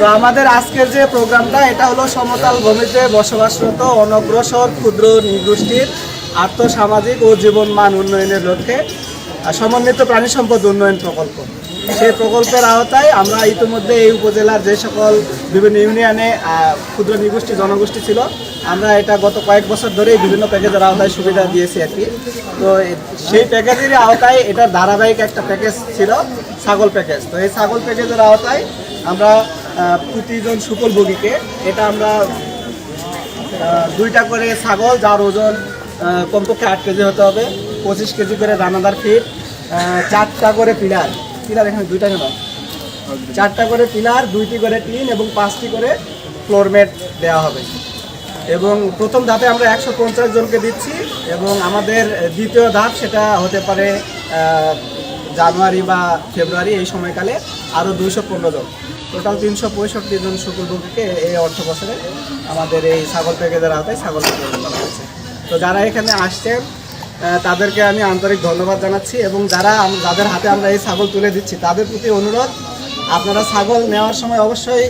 তো আমাদের আজকের যে প্রোগ্রামটা, এটা হলো সমতল ভূমিতে বসবাসরত অনগ্রসর, ক্ষুদ্র, নৃগোষ্ঠীর আর্থসামাজিক ও জীবন মান উন্নয়নের লক্ষ্যে সমন্বিত প্রাণী সম্পদ উন্নয়ন প্রকল্প। সেই প্রকল্পের আওতায় আমরা ইতিমধ্যে এই উপজেলার যে সকল বিভিন্ন ইউনিয়নে ক্ষুদ্র নৃগোষ্ঠী, জনগোষ্ঠী ছিল, আমরা এটা গত কয়েক বছর ধরেই বিভিন্ন প্যাকেজের আওতায় সুবিধা দিয়েছি আর কি। তো সেই প্যাকেজের আওতায় এটার ধারাবাহিক একটা প্যাকেজ ছিল, ছাগল প্যাকেজ। তো এই ছাগল প্যাকেজের আওতায় আমরা প্রতিজন সুফলভোগীকে, এটা আমরা দুইটা করে ছাগল যার ওজন কমপক্ষে আট কেজি হতে হবে, পঁচিশ কেজি করে দানাদার ফিট চারটা করে পিলার পিলার এখানে দুইটা কেন চারটা করে পিলার, দুইটি করে টিন এবং পাঁচটি করে ফ্লোরমেট দেওয়া হবে। এবং প্রথম ধাপে আমরা একশো পঞ্চাশ জনকে দিচ্ছি এবং আমাদের দ্বিতীয় ধাপ সেটা হতে পারে জানুয়ারি বা ফেব্রুয়ারি এই সময়কালে। আরও দুইশো পনেরো জন। টোটাল তিনশো পঁয়ষট্টি জন শুকুরবুকে এই অর্থ বছরে আমাদের এই ছাগল প্যাকেজের আওতায় ছাগল প্রদান করা হয়েছে। তো যারা এখানে আসছেন তাদেরকে আমি আন্তরিক ধন্যবাদ জানাচ্ছি এবং যারা যাদের হাতে আমরা এই ছাগল তুলে দিচ্ছি, তাদের প্রতি অনুরোধ, আপনারা ছাগল নেওয়ার সময় অবশ্যই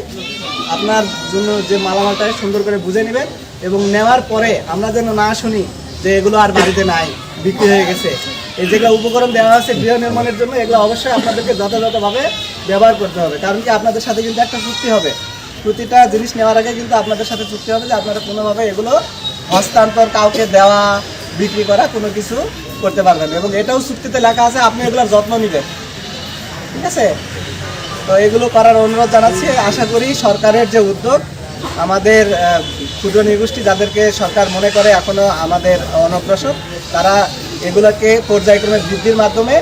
আপনার জন্য যে মালামালটা সুন্দর করে বুঝে নেবেন এবং নেওয়ার পরে আমরা যেন না শুনি যে এগুলো আর বাড়িতে নাই, বিক্রি হয়ে গেছে। এই যেগুলো উপকরণ দেওয়া আছে গৃহ নির্মাণের জন্য, এগুলো অবশ্যই আপনাদেরকে যথাযথভাবে ব্যবহার করতে হবে। কারণ কি আপনাদের সাথে কিন্তু একটা চুক্তি হবে। প্রতিটা জিনিস নেওয়ার আগে কিন্তু আপনাদের সাথে চুক্তি হবে যে আপনারা কোনোভাবে এগুলো হস্তান্তর কাউকে দেওয়া, বিক্রি করা কোনো কিছু করতে পারবেন। এবং এটাও চুক্তিতে লেখা আছে, আপনি এগুলোর যত্ন নেবেন। ঠিক আছে? তো এগুলো করার অনুরোধ জানাচ্ছি। আশা করি সরকারের যে উদ্যোগ, আমাদের ক্ষুদ্র নৃগোষ্ঠী যাদেরকে সরকার মনে করে এখনও আমাদের অনগ্রসর, তারা এগুলোকে পর্যায়ক্রমে বৃদ্ধির মাধ্যমে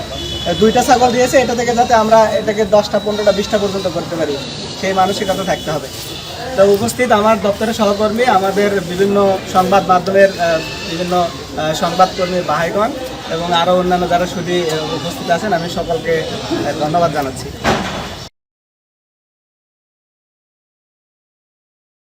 দুইটা ছাগল দিয়েছে, এটা থেকে যাতে আমরা এটাকে দশটা, পনেরোটা, বিশটা পর্যন্ত করতে পারি, সেই মানসিকতা থাকতে হবে। তো উপস্থিত আমার দপ্তরের সহকর্মী, আমাদের বিভিন্ন সংবাদ মাধ্যমের বিভিন্ন সংবাদকর্মী বাহাইগণ এবং আরও অন্যান্য যারা শুধু উপস্থিত আছেন, আমি সকলকে ধন্যবাদ জানাচ্ছি।